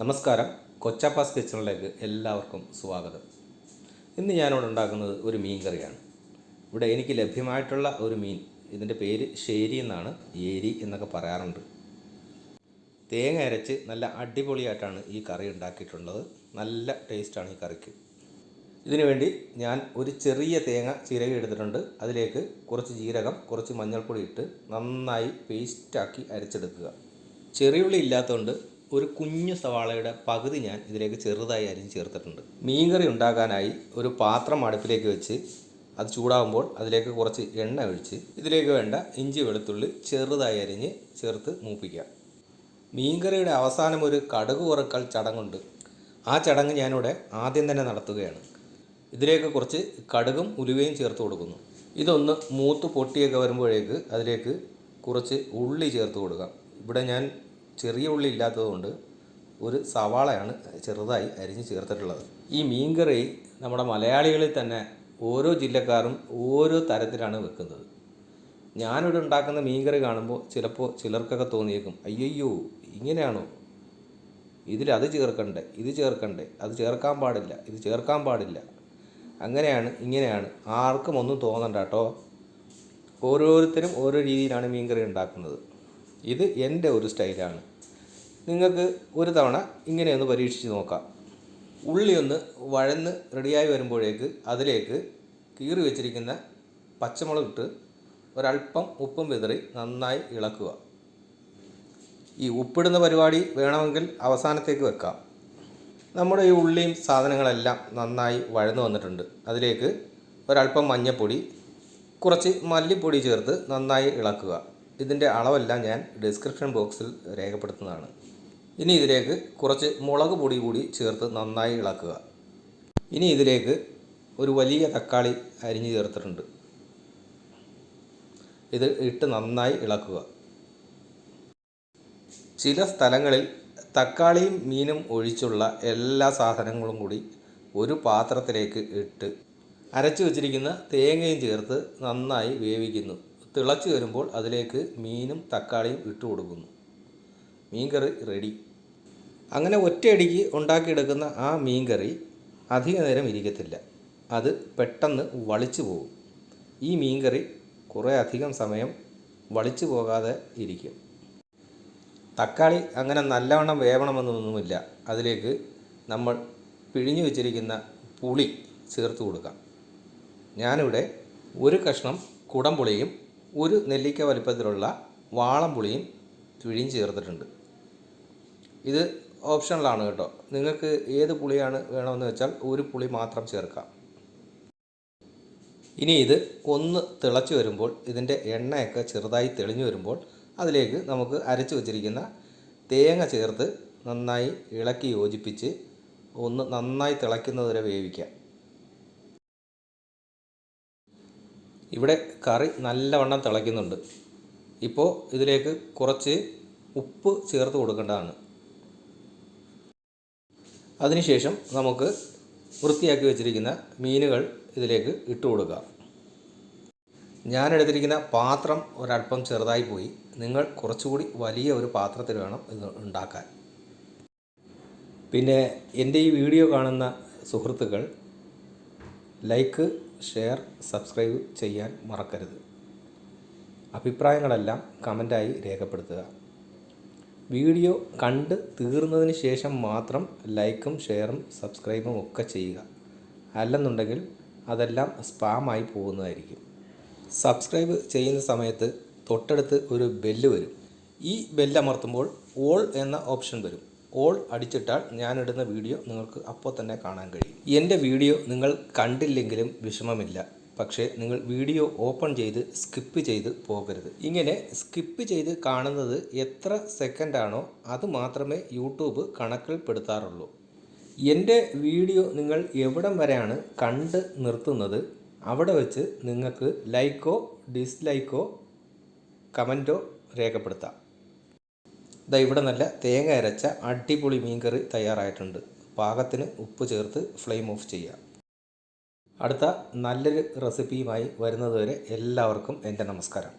നമസ്കാരം. കൊച്ചാപ്പാസ് കിച്ചണിലേക്ക് എല്ലാവർക്കും സ്വാഗതം. ഇന്ന് ഞാനിവിടെ ഉണ്ടാക്കുന്നത് ഒരു മീൻ കറിയാണ് ഇവിടെ എനിക്ക് ലഭ്യമായിട്ടുള്ള ഒരു മീൻ. ഇതിന്റെ പേര് ശേരി എന്നാണ്. ഏരി എന്നൊക്കെ പറയാറുണ്ട്. തേങ്ങ അരച്ച് നല്ല അടിപൊളിയായിട്ടാണ് ഈ കറി ഉണ്ടാക്കിയിട്ടുള്ളത്. നല്ല ടേസ്റ്റാണ് ഈ കറിക്ക്. ഇതിനുവേണ്ടി ഞാൻ ഒരു ചെറിയ തേങ്ങ ചിരകി എടുത്തിട്ടുണ്ട്. അതിലേക്ക് കുറച്ച് ജീരകം കുറച്ച് മഞ്ഞൾപ്പൊടി ഇട്ട് നന്നായി പേസ്റ്റാക്കി അരച്ചെടുക്കുക. ചെറിയുള്ളി ഇല്ലാത്തതുകൊണ്ട് ഒരു കുഞ്ഞു സവാളയുടെ പകുതി ഞാൻ ഇതിലേക്ക് ചെറുതായി അരിഞ്ഞ് ചേർത്തിട്ടുണ്ട്. മീൻകറി ഉണ്ടാക്കാനായി ഒരു പാത്രം അടുപ്പിലേക്ക് വെച്ച് അത് ചൂടാകുമ്പോൾ അതിലേക്ക് കുറച്ച് എണ്ണ ഒഴിച്ച് ഇതിലേക്ക് വേണ്ട ഇഞ്ചി വെളുത്തുള്ളി ചെറുതായി അരിഞ്ഞ് ചേർത്ത് മൂപ്പിക്കുക. മീൻകറിയുടെ അവസാനം ഒരു കടുക് വറുക്കൽ ചടങ്ങുണ്ട്. ആ ചടങ്ങ് ഞാനിവിടെ ആദ്യം തന്നെ നടത്തുകയാണ്. ഇതിലേക്ക് കുറച്ച് കടുകും ഉലുവയും ചേർത്ത് കൊടുക്കുന്നു. ഇതൊന്ന് മൂത്ത് പൊട്ടിയൊക്കെ വരുമ്പോഴേക്ക് അതിലേക്ക് കുറച്ച് ഉള്ളി ചേർത്ത് കൊടുക്കാം. ഇവിടെ ഞാൻ ചെറിയ ഉള്ളി ഇല്ലാത്തതുകൊണ്ട് ഒരു സവാളയാണ് ചെറുതായി അരിഞ്ഞ് ചേർത്തിട്ടുള്ളത്. ഈ മീൻകറി നമ്മുടെ മലയാളികളിൽ തന്നെ ഓരോ ജില്ലക്കാരും ഓരോ തരത്തിലാണ് വെക്കുന്നത്. ഞാനിവിടെ ഉണ്ടാക്കുന്ന മീൻകറി കാണുമ്പോൾ ചിലപ്പോൾ ചിലർക്കൊക്കെ തോന്നിയേക്കും അയ്യോ ഇങ്ങനെയാണോ? ഇതിൽ അത് ചേർക്കണ്ടേ ഇത് ചേർക്കണ്ടേ അത് ചേർക്കാൻ പാടില്ല ഇത് ചേർക്കാൻ പാടില്ല. അങ്ങനെയാണ് ഇങ്ങനെയാണ്. ആർക്കും ഒന്നും തോന്നണ്ട കേട്ടോ. ഓരോരുത്തരും ഓരോ രീതിയിലാണ് മീൻകറി ഉണ്ടാക്കുന്നത്. ഇത് എന്റെ ഒരു സ്റ്റൈലാണ്. നിങ്ങൾക്ക് ഒരു തവണ ഇങ്ങനെയൊന്ന് പരീക്ഷിച്ച് നോക്കാം. ഉള്ളി ഒന്ന് വഴന്ന് റെഡിയായി വരുമ്പോഴേക്ക് അതിലേക്ക് കീറി വെച്ചിരിക്കുന്ന പച്ചമുളക് ഇട്ട് ഒരല്പം ഉപ്പും വിതറി നന്നായി ഇളക്കുക. ഈ ഉപ്പിടുന്ന പരിപാടി വേണമെങ്കിൽ അവസാനത്തേക്ക് വെക്കാം. നമ്മുടെ ഈ ഉള്ളിയും സാധനങ്ങളെല്ലാം നന്നായി വഴന്നു വന്നിട്ടുണ്ട്. അതിലേക്ക് ഒരല്പം മഞ്ഞൾപ്പൊടി കുറച്ച് മല്ലിപ്പൊടി ചേർത്ത് നന്നായി ഇളക്കുക. ഇതിന്റെ അളവെല്ലാം ഞാൻ ഡിസ്ക്രിപ്ഷൻ ബോക്സിൽ രേഖപ്പെടുത്തുന്നതാണ്. ഇനി ഇതിലേക്ക് കുറച്ച് മുളക് പൊടി കൂടി ചേർത്ത് നന്നായി ഇളക്കുക. ഇനി ഇതിലേക്ക് ഒരു വലിയ തക്കാളി അരിഞ്ഞു ചേർത്തിട്ടുണ്ട്. ഇത് ഇട്ട് നന്നായി ഇളക്കുക. ചില സ്ഥലങ്ങളിൽ തക്കാളിയും മീനും ഒഴിച്ചുള്ള എല്ലാ സാധനങ്ങളും കൂടി ഒരു പാത്രത്തിലേക്ക് ഇട്ട് അരച്ചു വച്ചിരിക്കുന്ന തേങ്ങയും ചേർത്ത് നന്നായി വേവിക്കുന്നു. തിളച്ച് വരുമ്പോൾ അതിലേക്ക് മീനും തക്കാളിയും ഇട്ട് കൊടുക്കുന്നു. മീൻകറി റെഡി അങ്ങനെ ഒറ്റയടിക്ക് ഉണ്ടാക്കിയെടുക്കുന്ന ആ മീൻകറി അധിക നേരം ഇരിക്കത്തില്ല. അത് പെട്ടെന്ന് വളിച്ചു പോകും. ഈ മീൻകറി കുറേ അധികം സമയം വളിച്ചു പോകാതെ ഇരിക്കും. തക്കാളി അങ്ങനെ നല്ലവണ്ണം വേവണമെന്നൊന്നുമില്ല. അതിലേക്ക് നമ്മൾ പിഴിഞ്ഞു വെച്ചിരിക്കുന്ന പുളി ചേർത്ത് കൊടുക്കാം. ഞാനിവിടെ ഒരു കഷ്ണം കുടംപുളിയും ഒരു നെല്ലിക്ക വലിപ്പത്തിലുള്ള വാളംപുളിയും പിഴിഞ്ഞ് ചേർത്തിട്ടുണ്ട്. ഇത് ഓപ്ഷണലാണ് കേട്ടോ. നിങ്ങൾക്ക് ഏത് പുളിയാണ് വേണമെന്ന് വെച്ചാൽ ഒരു പുളി മാത്രം ചേർക്കാം. ഇനി ഇത് ഒന്ന് തിളച്ച് വരുമ്പോൾ ഇതിന്റെ എണ്ണയൊക്കെ ചെറുതായി തെളിഞ്ഞു വരുമ്പോൾ അതിലേക്ക് നമുക്ക് അരച്ചു വച്ചിരിക്കുന്ന തേങ്ങ ചേർത്ത് നന്നായി ഇളക്കി യോജിപ്പിച്ച് ഒന്ന് നന്നായി തിളയ്ക്കുന്നത് വരെ വേവിക്കാം. ഇവിടെ കറി നല്ലവണ്ണം തിളയ്ക്കുന്നുണ്ട്. ഇപ്പോൾ ഇതിലേക്ക് കുറച്ച് ഉപ്പ് ചേർത്ത് കൊടുക്കേണ്ടതാണ്. അതിനുശേഷം നമുക്ക് വൃത്തിയാക്കി വെച്ചിരിക്കുന്ന മീനുകൾ ഇതിലേക്ക് ഇട്ട് കൊടുക്കാം. ഞാനെടുത്തിരിക്കുന്ന പാത്രം ഒരല്പം ചെറുതായി പോയി. നിങ്ങൾ കുറച്ചുകൂടി വലിയ ഒരു പാത്രത്തിൽ വേണം ഇത് ഉണ്ടാക്കാൻ. പിന്നെ എന്റെ ഈ വീഡിയോ കാണുന്ന സുഹൃത്തുക്കൾ ലൈക്ക് ഷെയർ സബ്സ്ക്രൈബ് ചെയ്യാൻ മറക്കരുത്. അഭിപ്രായങ്ങളെല്ലാം കമന്റായി രേഖപ്പെടുത്തുക. വീഡിയോ കണ്ട് തീർന്നതിന് ശേഷം മാത്രം ലൈക്കും ഷെയറും സബ്സ്ക്രൈബും ഒക്കെ ചെയ്യുക. അല്ലെന്നുണ്ടെങ്കിൽ അതെല്ലാം സ്പാമായി പോകുന്നതായിരിക്കും. സബ്സ്ക്രൈബ് ചെയ്യുന്ന സമയത്ത് തൊട്ടടുത്ത് ഒരു ബെല്ല് വരും. ഈ ബെല്ലമർത്തുമ്പോൾ ഓൾ എന്ന ഓപ്ഷൻ വരും. ഓൾ അടിച്ചിട്ടാൽ ഞാനിടുന്ന വീഡിയോ നിങ്ങൾക്ക് അപ്പോൾ തന്നെ കാണാൻ കഴിയും. എന്റെ വീഡിയോ നിങ്ങൾ കണ്ടില്ലെങ്കിലും വിഷമമില്ല. പക്ഷേ നിങ്ങൾ വീഡിയോ ഓപ്പൺ ചെയ്ത് സ്കിപ്പ് ചെയ്ത് പോകരുത്. ഇങ്ങനെ സ്കിപ്പ് ചെയ്ത് കാണുന്നത് എത്ര സെക്കൻഡാണോ അത് മാത്രമേ യൂട്യൂബ് കണക്കിൽപ്പെടുത്താറുള്ളൂ എന്റെ വീഡിയോ നിങ്ങൾ എവിടം വരെയാണ് കണ്ട് നിർത്തുന്നത് അവിടെ വെച്ച് നിങ്ങൾക്ക് ലൈക്കോ ഡിസ്ലൈക്കോ കമന്റോ രേഖപ്പെടുത്താം. ദാ ഇവിടെ നല്ല തേങ്ങ അരച്ച അടിപൊളി മീൻകറി തയ്യാറായിട്ടുണ്ട്. പാകത്തിന് ഉപ്പ് ചേർത്ത് ഫ്ലെയിം ഓഫ് ചെയ്യാം അടുത്ത നല്ലൊരു റെസിപ്പിയുമായി വരുന്നതുവരെ എല്ലാവർക്കും എന്റെ നമസ്കാരം.